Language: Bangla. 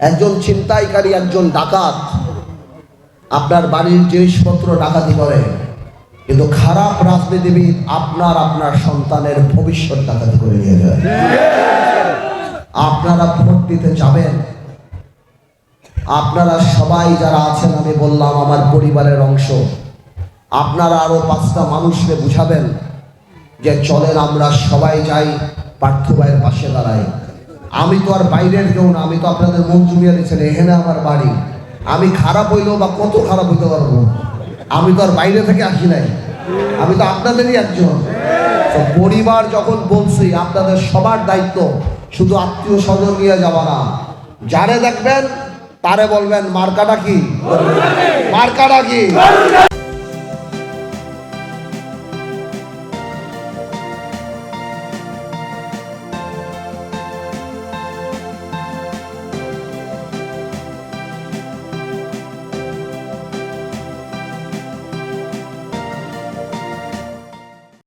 একজন ছিনতাইকারী, একজন ডাকাত। আপনার বাড়ির জিনিসপত্র ডাকাতি করে। কিন্তু খারাপ রাজনীতিবিদ আপনার আপনার সন্তানের ভবিষ্যৎ ডাকাতি করে নিয়ে যায়। আপনারা ভোট দিতে যাবেন। আপনারা সবাই যারা আছেন, আমি বললাম আমার পরিবারের অংশ, আপনারা আরও পাঁচটা মানুষকে বুঝাবেন যে চলেন আমরা সবাই যাই পার্থ ভাইয়ের পাশে দাঁড়াই। আমি তো আর বাইরের কেউ না, আমি তো আপনাদের মঞ্জুমিয়ারি ছেলে এখানে আমার বাড়ি। আমি খারাপ হইলেও বা কত খারাপ হইতে পারব? আমি তো আর বাইরে থেকে আসি নাই। আমি তো আপনাদেরই একজন। পরিবার যখন বলছি, আপনাদের সবার দায়িত্ব শুধু আত্মীয় স্বজন নিয়ে যাওয়া না। যারে দেখবেন, তারে বলবেন, মার্কাটা কি? মার্কাটা কি?